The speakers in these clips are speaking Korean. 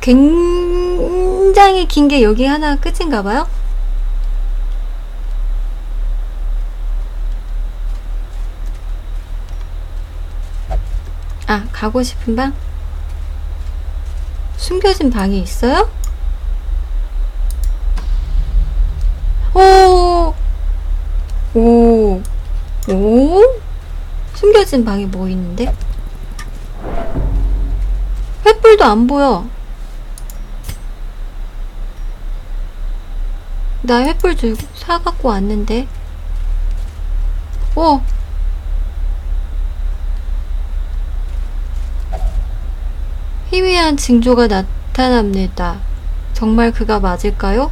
굉장히 긴 게 여기 하나 끝인가 봐요? 아, 가고 싶은 방? 숨겨진 방이 있어요? 오, 오, 오? 숨겨진 방에 뭐 있는데? 횃불도 안 보여. 나 횃불 들고 사 갖고 왔는데. 어. 희미한 징조가 나타납니다. 정말 그가 맞을까요?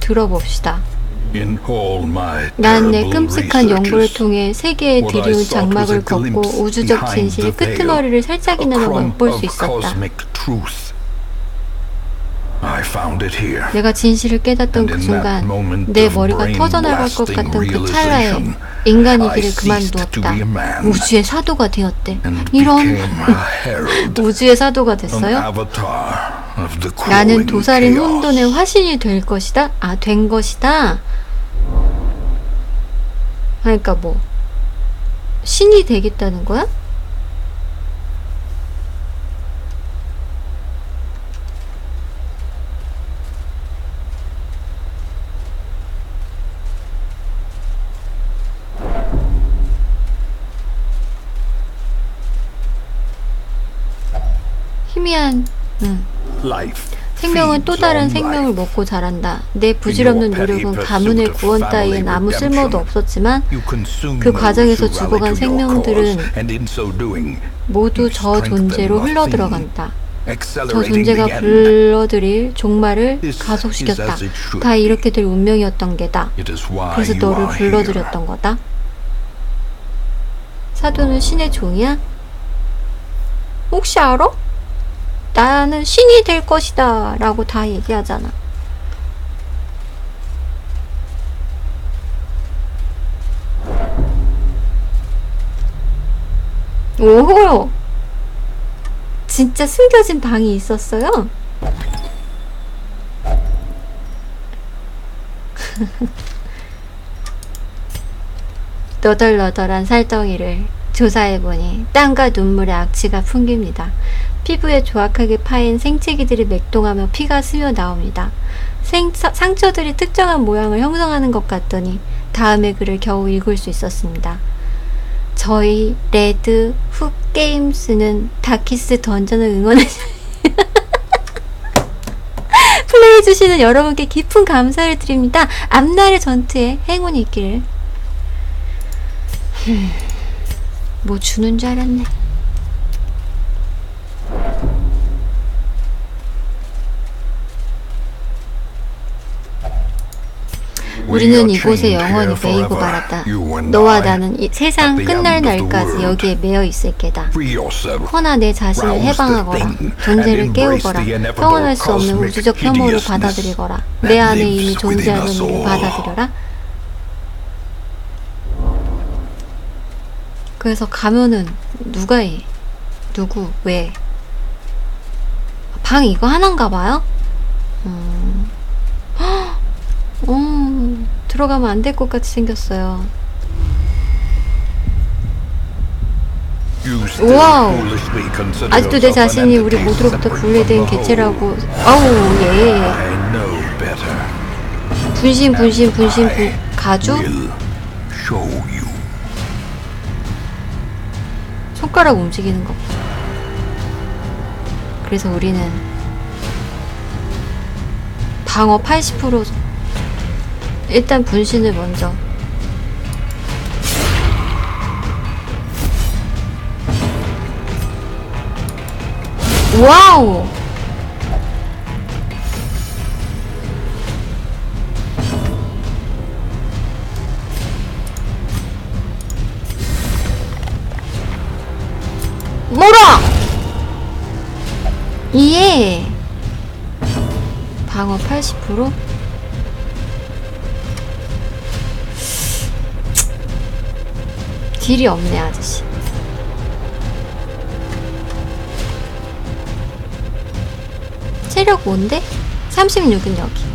들어봅시다. 난 내 끔찍한 연구를 통해 I 드리운 장막을 걷고 우주적 진실의 끄트머리를 살짝이나마 맛볼 수 있었다. 내가 진실을 깨닫던 그 순간 내 머리가 터져나갈 것 같던 그 찰나에 인간이기를 그만두었다. 우주의 사도가 되었대. 이런 우주의 사도가 됐어요? 나는 도살인. 혼돈의 화신이 될 것이다. 아, 된 것이다. 그러니까 뭐 신이 되겠다는 거야? 희미한 음. 생명은 또 다른 생명을. 먹고 자란다. 내 부질없는 노력은 가문의 구원 따위엔 아무 쓸모도 없었지만 그 과정에서 죽어간 생명들은 모두 저 존재로 흘러들어간다. 저 존재가. 불러들일 종말을 가속시켰다. 다 이렇게 될 운명이었던 게다. 그래서 너를. 불러들였던 거다. 사도는 신의 종이야? 혹시 알아? 나는 신이 될 것이다. 라고 다 얘기하잖아. 오호! 진짜 숨겨진 방이 있었어요? 너덜너덜한 살덩이를 조사해보니 땀과 눈물의 악취가 풍깁니다. 피부에 조악하게 파인 생채기들이 맥동하며 피가 스며 나옵니다. 생, 사- 상처들이 특정한 모양을 형성하는 것 같더니 다음의 글을 겨우 읽을 수 있었습니다. 저희 레드 훅 게임스는 다키스 던전을 응원해 플레이해 주시는 여러분께 깊은 감사를 드립니다. 앞날의 전투에 행운이 있기를. 흠, 뭐 주는 줄 알았네. 우리는 이곳에 영원히 매이고 말았다. 너와 나는 이 세상 끝날 날까지 여기에 매여 있을 게다. 허나 내 자신을 해방하거라. 존재를 깨우거라. 평온할 수 없는 우주적 혐오를 받아들이거라. 내 안에 이미 존재하는 일을 받아들여라. 그래서 가면은 누가 해? 누구? 왜? 방 이거 하나인가 봐요? 음. 헉! 어, 들어가면 안 될 것 같이 생겼어요. 와우. 아직도 내 자신이 우리 모두로부터 분리된 개체라고. 아우 예. 분신 분신 분신 분 you. 손가락 움직이는 거 봐. 그래서 우리는 방어 80% 일단 분신을 먼저. 와우! 뭐라! 예 방어 80% 딜이 없네 아저씨 체력 5인데? 36은 여기.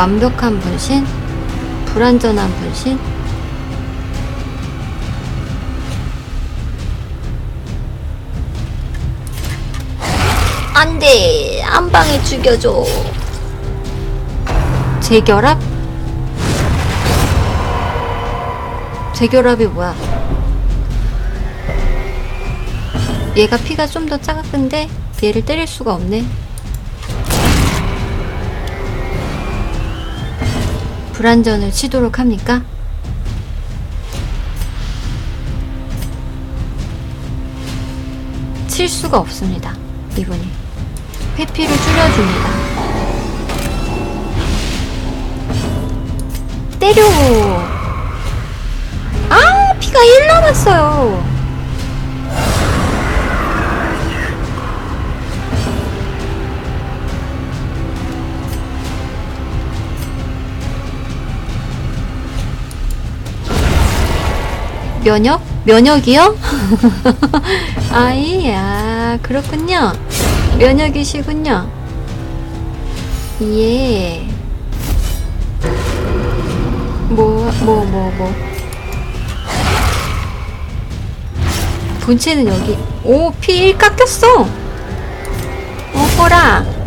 완벽한 분신? 불완전한 분신? 안 돼! 한 방에 죽여줘! 재결합? 재결합이 뭐야? 얘가 피가 좀 더 작은데 얘를 때릴 수가 없네. 불안전을 치도록 합니까? 칠 수가 없습니다. 이분이. 회피를 줄여줍니다. 때려! 아! 피가 1 남았어요! 면역? 면역이요? 아이 야, 그렇군요. 면역이시군요. 예. 뭐, 뭐, 뭐, 뭐. 본체는 여기. 오, 피 1 깎였어! 어허라!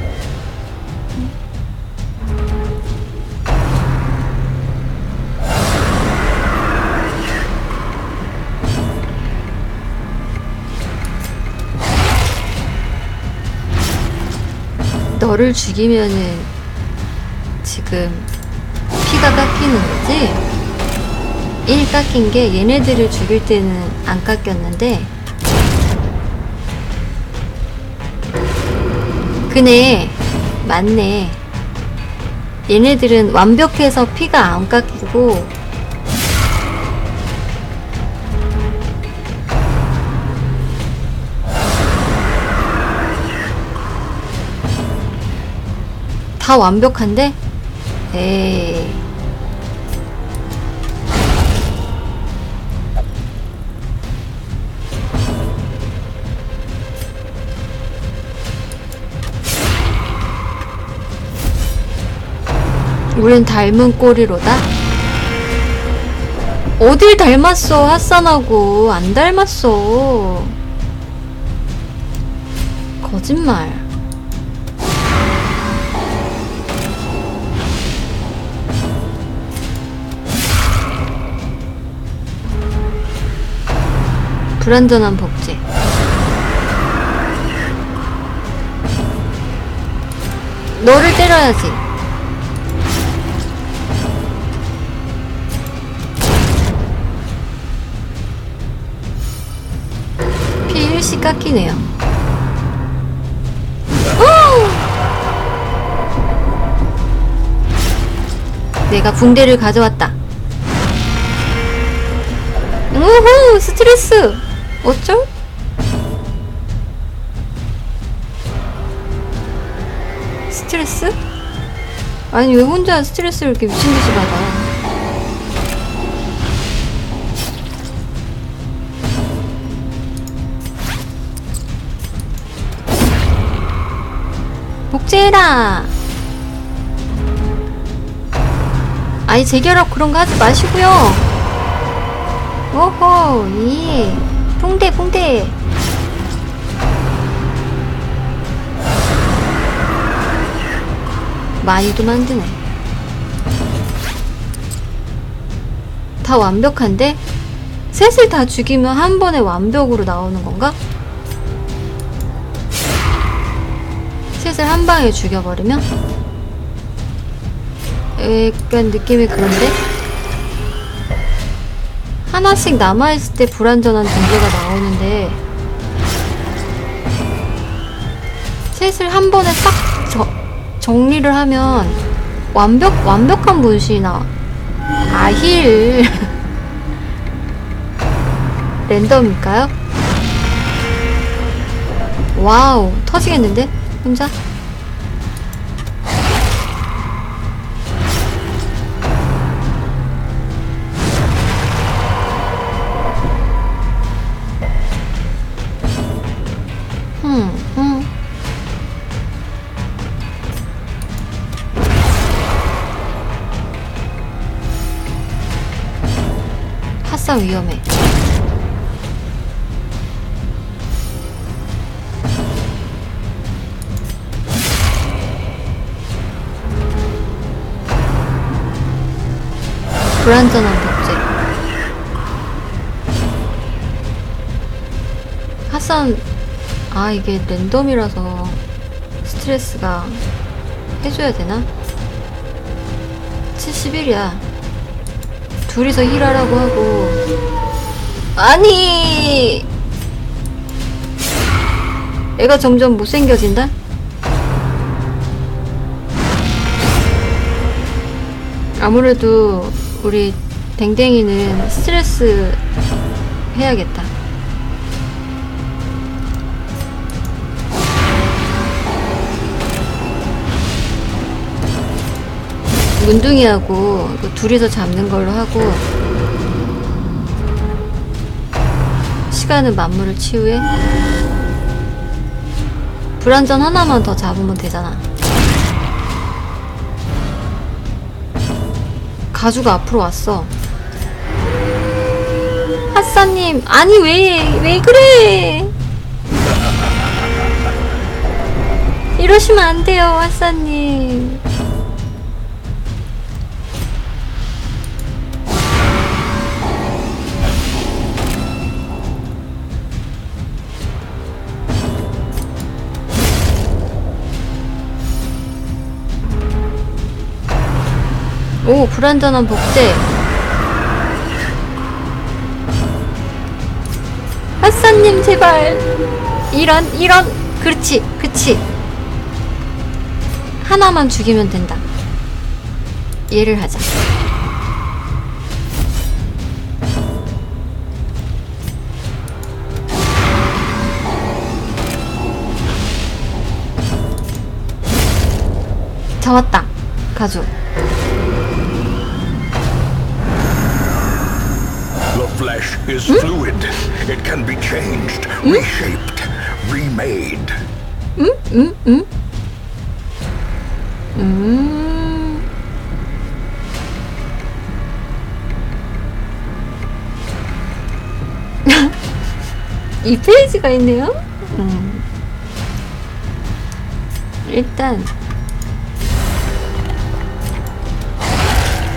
너를 죽이면은 지금 피가 깎이는 거지? 1 깎인 게 얘네들을 죽일 때는 안 깎였는데 그네 맞네 얘네들은 완벽해서 피가 안 깎이고 다 완벽한데? 에이. 우린 닮은 꼬리로다? 어딜 닮았어, 핫산하고. 안 닮았어. 거짓말. 불완전한 복제. 너를 때려야지. 피 1씩 깎이네요. 오! 내가 붕대를 가져왔다. 우후 스트레스 어쩔? 스트레스? 아니 왜 혼자 스트레스를 이렇게 미친듯이 받아 복제해라 아니 재결합 그런 거 하지 마시고요 오호, 예. 붕대, 붕대. 많이도 만드네. 다 완벽한데? 셋을 다 죽이면 한 번에 완벽으로 나오는 건가? 셋을 한 방에 죽여버리면? 약간 느낌이 그런데? 하나씩 남아있을 때 불완전한 등재가 나오는데 셋을 한 번에 딱 저, 정리를 하면 완벽, 완벽한 분신이나 아힐 랜덤일까요? 와우 터지겠는데? 혼자? 핫산 위험해. 불안전한 복제. 핫산, 아, 이게 랜덤이라서 스트레스가 해줘야 되나? 71이야. 둘이서 힐하라고 하고. 아니! 애가 점점 못생겨진다? 아무래도 우리 댕댕이는 스트레스 해야겠다. 문둥이하고 둘이서 잡는 걸로 하고 시간은 만물을 치유해? 불안전 하나만 더 잡으면 되잖아. 가주가 앞으로 왔어. 핫사님 아니 왜 왜 그래? 이러시면 안 돼요 핫사님 오 불안전한 복제. 핫사님 제발. 이런 이런 그렇지 그치 하나만 죽이면 된다. 얘를 하자. 잡았다. 가죽 flesh is fluid. It can be changed, reshaped, remade. 음. 이 페이지가 있네요. 음. 일단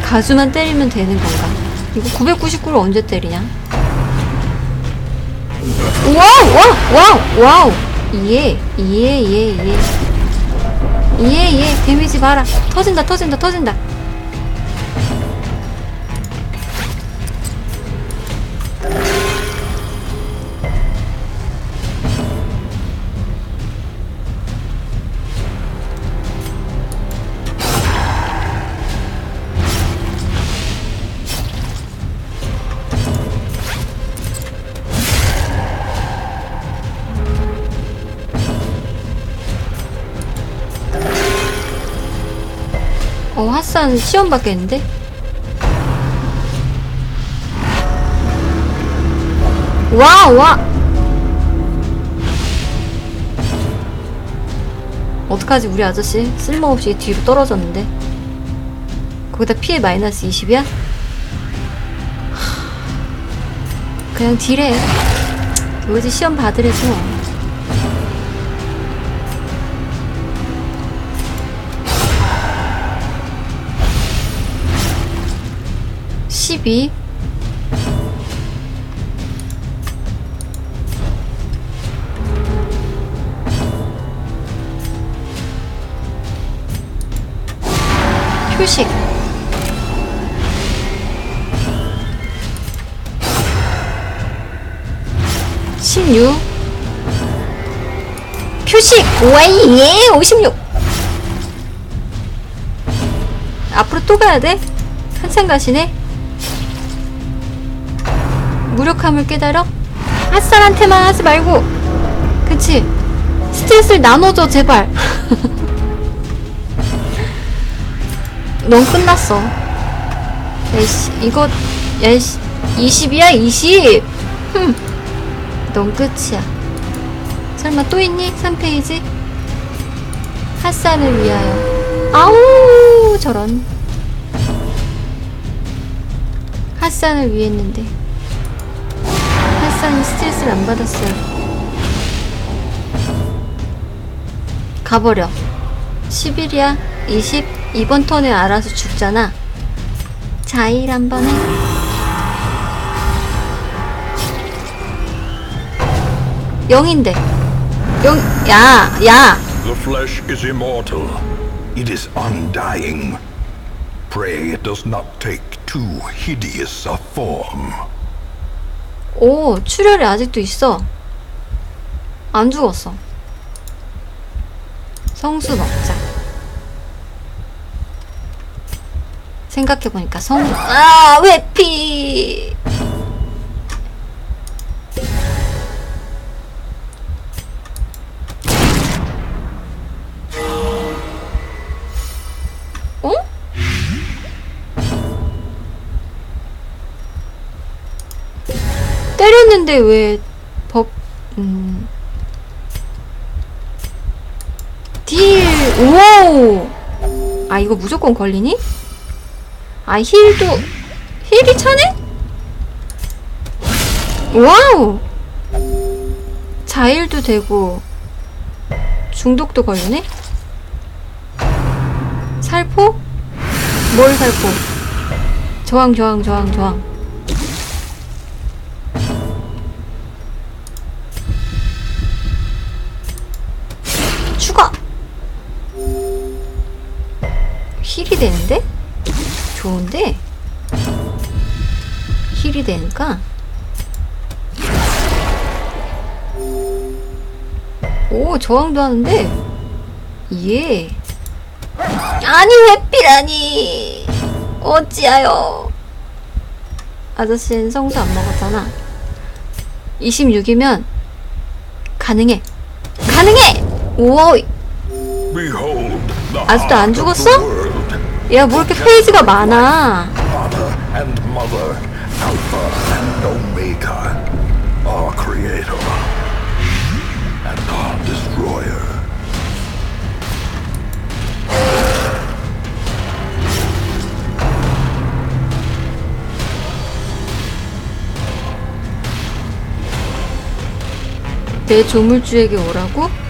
가수만 때리면 되는 건가? 이거 999를 언제 때리냐? 와우 와우 와우 와우. 이해 이해 이해 이해. 이해 이해. 데미지 봐라. 터진다 터진다 터진다 설산 시험 받겠는데? 와, 와! 어떡하지, 우리 아저씨? 쓸모없이 뒤로 떨어졌는데. 거기다 피해 마이너스 20이야? 그냥 딜해. 뭐지, 시험 받으래죠. 12 휴식. 십육. 휴식. 오예 오십육. 앞으로 또 가야 돼? 한참 가시네? 무력함을 깨달아? 핫살한테만 하지 말고 그치? 스트레스를 나눠줘 제발 넌 끝났어 야이씨 이거 야이씨 20이야 20 흠. 넌 끝이야 설마 또 있니? 3페이지 핫산을 위하여 아우 저런 핫산을 위했는데 핫산은 스트레스를 안 받았어요 가버려 10일이야 20 이번 턴에 알아서 죽잖아 자일 한 번에 영인데 영 야 야 The flesh is immortal. It is undying. Pray it does not take too hideous a form. 오, 출혈이 아직도 있어. 안 죽었어. 성수 먹자. 생각해보니까 성, 아, 회피! 때렸는데 왜 법, 음. 딜, 오! 아, 이거 무조건 걸리니? 아, 힐도, 힐이 차네? 와우! 자일도 되고, 중독도 걸리네? 살포? 뭘 살포? 저항, 저항, 저항, 저항. 힐이 되는데? 좋은데? 힐이 되니까? 오 저항도 하는데? 예. 아니 회피라니. 어찌하여. 아저씨는 성수 안 먹었잖아. 26이면 가능해. 가능해! the 아직도 안 죽었어? 야 뭐 이렇게 페이지가 많아. 내 조물주에게 오라고?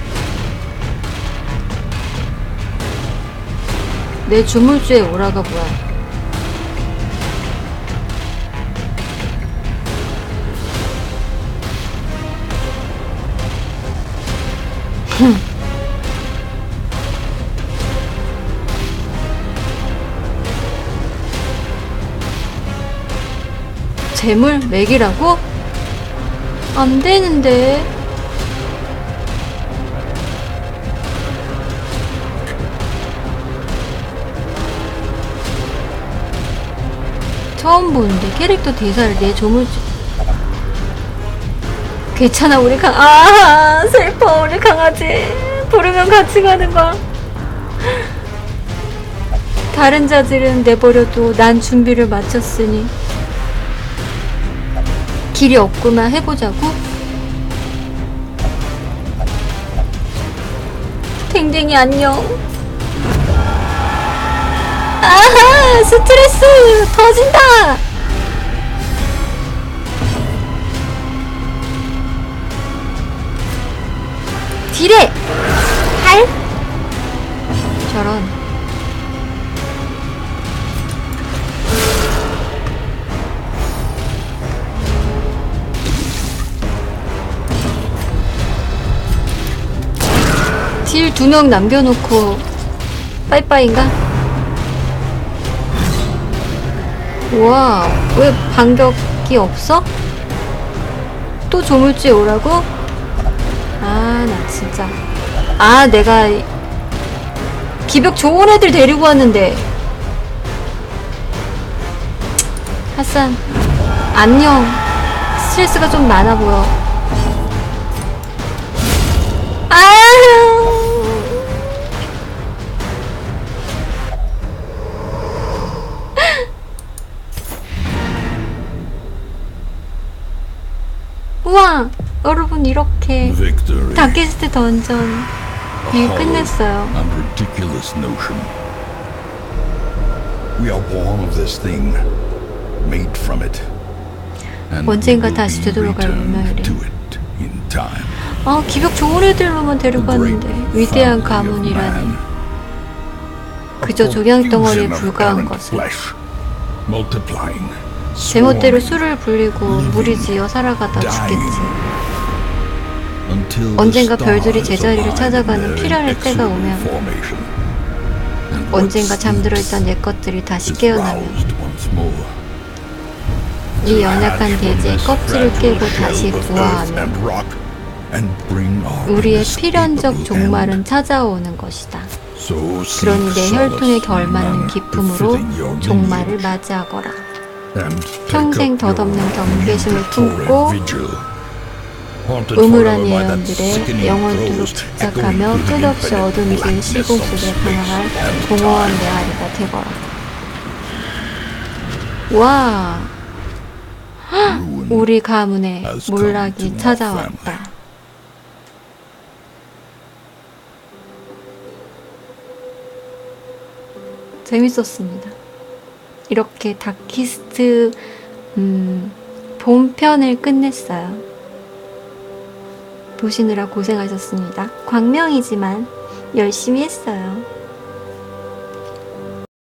내 조물주에 오라가 뭐야? 재물 맥이라고? 안 되는데. 처음 보는데 캐릭터 대사를 내 조물주 괜찮아 우리 강 아 슬퍼 우리 강아지. 부르면 같이 가는 거야. 다른 자들은 내버려도 난 준비를 마쳤으니. 길이 없구나. 해보자고. 댕댕이 안녕. 아하 스트레스 터진다! 딜에 할! 저런. 딜 두 명 남겨놓고 빠이빠이인가? 우와, 왜 반격이 없어? 또 조물주에 오라고? 아, 나 진짜. 아, 내가 이- 기벽 좋은 애들 데리고 왔는데. 핫산, 안녕. 스트레스가 좀 많아 보여. 아! 우와! 여러분 이렇게. 다키스트 던전 이 끝냈어요. 언젠가 다시 되돌아갈 운명이래. 아 기벽 좋은 애들로만 데리고 왔는데 위대한 가문이라니. 그저 조경 덩어리에 불과한 것을. 제멋대로 술을 불리고 무리지어 살아가다 죽겠지. 언젠가 별들이 제자리를 찾아가는 필요할 때가 오면 언젠가 잠들어 있던 내 것들이 다시 깨어나면. 이 연약한 대지의 껍질을 깨고 다시 부화하며 우리의 필연적 종말은 찾아오는 것이다. 그러니 내 혈통에 걸맞는 기품으로 종말을 맞이하거라. 평생 덧없는 경계심을 품고 음울한 예언들에 영원토록 집착하며 끝없이 어둠이 든 시공 속에 방황할 공허한 메아리가 되거라. 와, 우리 가문에 몰락이 찾아왔다. 재밌었습니다. 이렇게 다키스트 음, 본편을 끝냈어요. 보시느라 고생하셨습니다. 광명이지만 열심히 했어요.